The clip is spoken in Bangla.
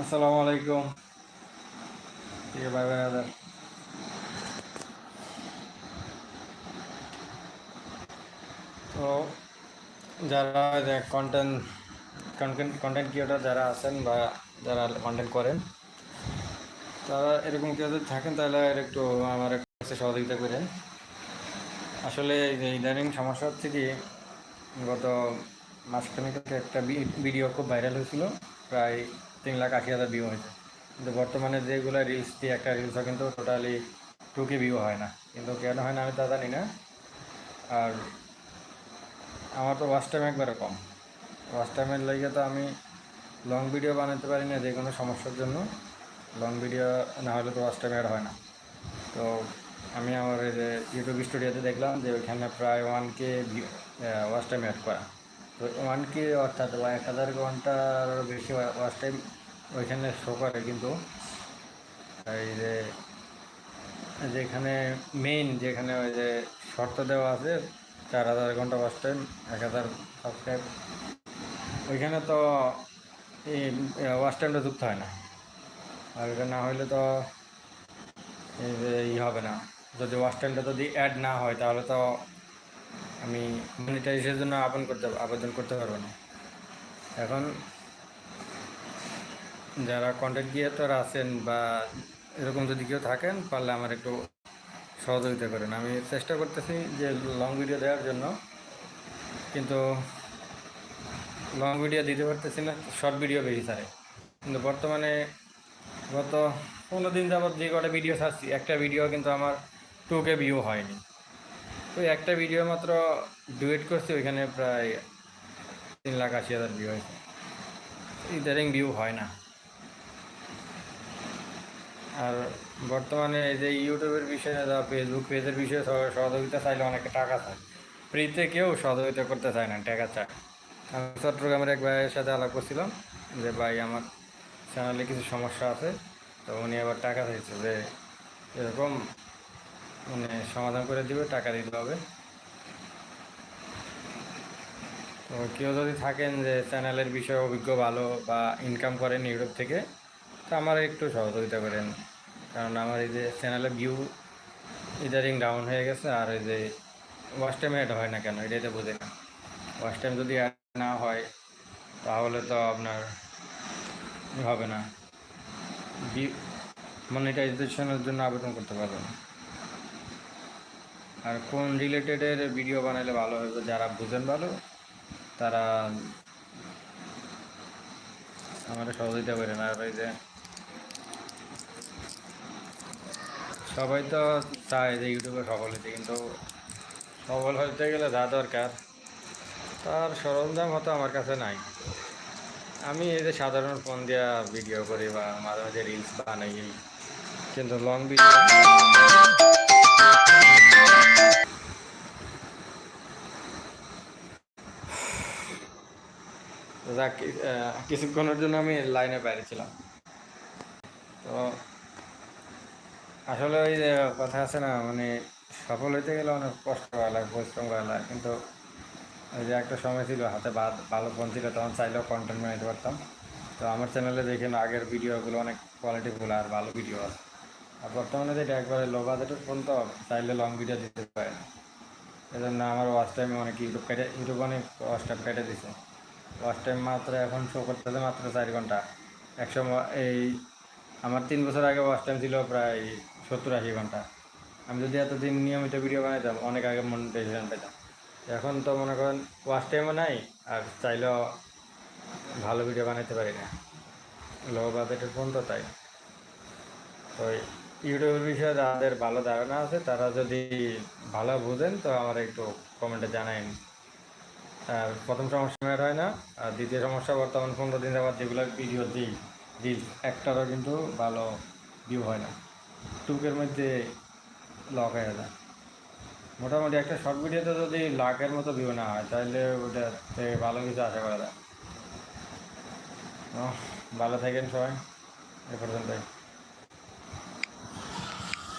আসসালামু আলাইকুম। ঠিক বাই বাই আদার? তো যারা কন্টেন্ট কন্টেন্ট কন্টেন্ট ক্রিয়েটার যারা আছেন বা যারা কন্টেন্ট করেন, তারা এরকম কেউ যদি থাকেন তাহলে আর একটু আমার কাছে সহযোগিতা করেন। আসলে ইদানিং সমস্যা হচ্ছে কি গত আগে একটা ভিডিও খুব ভাইরাল হয়েছিল, প্রায় তিন লাখ আশি হাজার ভিউ হয়েছে। কিন্তু বর্তমানে যেগুলো রিলস দিয়ে একটা রিলসও কিন্তু টোটালি টুকে ভিউ হয় না। কিন্তু কেন হয় না আমি তা জানি না। আর আমার তো ওয়াচ টাইম একবারে কম। ওয়াচ টাইমের লেগে তো আমি লং ভিডিও বানাতে পারি না যে কোনো সমস্যার জন্য। লং ভিডিও না হলে তো ওয়াচ টাইম অ্যাড হয় না। তো আমি আমার এই যে ইউটিউব স্টুডিওতে দেখলাম যে ওইখানে প্রায় one K view watch time add করা। ওয়ান কে অর্থাৎ এক হাজার ঘণ্টার বেশি ওয়াচ টাইম ওইখানে শো করে কিন্তু। এই যে, যেখানে মেইন যেখানে ওই যে শর্ত দেওয়া আছে, চার হাজার ঘণ্টা ওয়াচ টাইম এক হাজার সাবস্ক্রাইব ওইখানে তো এই ওয়াচ টাইমটা যুক্ত হয় না। আর এটা না হইলে তো এই হবে না। যদি ওয়াচ টাইমটা যদি অ্যাড না হয়, তাহলে তো আমি মনিটাইজের জন্য আবেদন করতে আবেদন করতে পারব না। এখন যারা কন্টেন্ট ক্রিয়েটর আছেন বা এরকম যদি কেউ থাকেন, পারলে আমার একটু সহযোগিতা করেন। আমি চেষ্টা করতেছি যে লং ভিডিও দেওয়ার জন্য, কিন্তু লং ভিডিও দিতে পারতেছি না শর্ট ভিডিও বেশি ছাড়ে। কিন্তু বর্তমানে গত পনেরো দিন যাবৎ যে কটা ভিডিও ছাড়ছি, একটা ভিডিও কিন্তু আমার টুকে ভিউ হয়নি। ওই একটা ভিডিও মাত্র ডুয়েট করছি, ওইখানে প্রায় তিন লাখ আশি হাজার ভিউ হয়েছে। ইদারিং ভিউ হয় না। আর বর্তমানে এই যে ইউটিউবের বিষয়ে বা ফেসবুক পেজের বিষয়ে সহযোগিতা চাইলে অনেকে টাকা চায়। ফ্রিতে কেউ সহযোগিতা করতে চায় না, টাকা চায়। আমি চট্টগ্রামের এক ভাইয়ের সাথে আলাপ করছিলাম যে, ভাই, আমার চ্যানেলে কিছু সমস্যা আছে। তো উনি আবার টাকা চাইছে যে, এরকম মানে সমাধান করে দিবে, টাকা দিতে হবে। তো কেউ যদি থাকেন যে চ্যানেলের বিষয়ে অভিজ্ঞ, ভালো বা ইনকাম করেন ইউটিউব থেকে, তো আমার একটু সহযোগিতা করেন। কারণ আমার এই যে চ্যানেলে ভিউ ইদারিং ডাউন হয়ে গেছে, আর এই যে ওয়াচ টাইম অ্যাড হয় না কেন, এটাই তো বোঝে না। ওয়াচ টাইম যদি অ্যাড না হয়, তাহলে তো আপনার হবে না। মনিটাইজেশনের জন্য আবেদন করতে পারবেন। আর কোন রিলেটেডের ভিডিও বানালে ভালো হবে যারা বুঝেন ভালো, তারা আমাদের সহযোগিতা করেন আর এই যে সবাই তো চায় যে ইউটিউবে সফল হইতে, কিন্তু সফল হইতে গেলে যা দরকার, তার সরঞ্জাম হয়তো আমার কাছে নাই। আমি এই যে সাধারণ ফোন দিয়া ভিডিও করি বা মাঝে মাঝে রিলস বানাই, কিন্তু লং ভিডিও কিছুক্ষণের জন্য আমি লাইনে বাইরে ছিলাম। তো আসলে ওই যে কথা আছে না মানে সফল হইতে গেলে অনেক কষ্ট করা লাগে পরিশ্রম করা লাগে। কিন্তু ওই যে একটা সময় ছিল, হাতে ভালো ফোন ছিল, তখন চাইলেও কন্টেন্ট বানাইতে পারতাম। তো আমার চ্যানেলে দেখেন, আগের ভিডিওগুলো অনেক কোয়ালিটিফুল আর ভালো ভিডিও আছে। আর বর্তমানে যেটা একবারে লো বাজেটের ফোন তো চাইলে লং ভিডিও দিতে পারে। না এই জন্য আমার ওয়াচ টাইমে অনেক ইউটিউব কেটে ইউটিউব অনেক ওয়াচ টাইম কেটে দিছে। ওয়াচ টাইম মাত্র এখন শো করতেছে মাত্র চার ঘণ্টা। একশো এই আমার তিন বছর আগে ওয়াচ টাইম ছিল প্রায় সত্তর আশি ঘণ্টা। আমি যদি এতদিন নিয়মিত ভিডিও বানাইতাম, অনেক আগে মনিটাইজেশন পেতাম। এখন তো মনে করেন ওয়াচ টাইমও নাই, আর চাইলেও ভালো ভিডিও বানাইতে পারি না। লো বাজেটের ফোন তো তাই। তো ইউটিউবের বিষয়ে যাদের ভালো ধারণা আছে, তারা যদি ভালো বুঝেন, তো আমার একটু কমেন্টে জানাইন। আর প্রথম সমস্যা মেয়ের হয় না, আর দ্বিতীয় সমস্যা, বর্তমান পনেরো দিন যাবার যেগুলো ভিডিও দিই রিল একটারও কিন্তু ভালো ভিউ হয় না। টুকের মধ্যে লক হয়ে যায়। মোটামুটি একটা শর্ট ভিডিওতে যদি লাখের মতো ভিউ না হয় তাহলে ওটা থেকে ভালো কিছু আশা করা যায়। ভালো থাকেন সবাই, এ পর্যন্তই।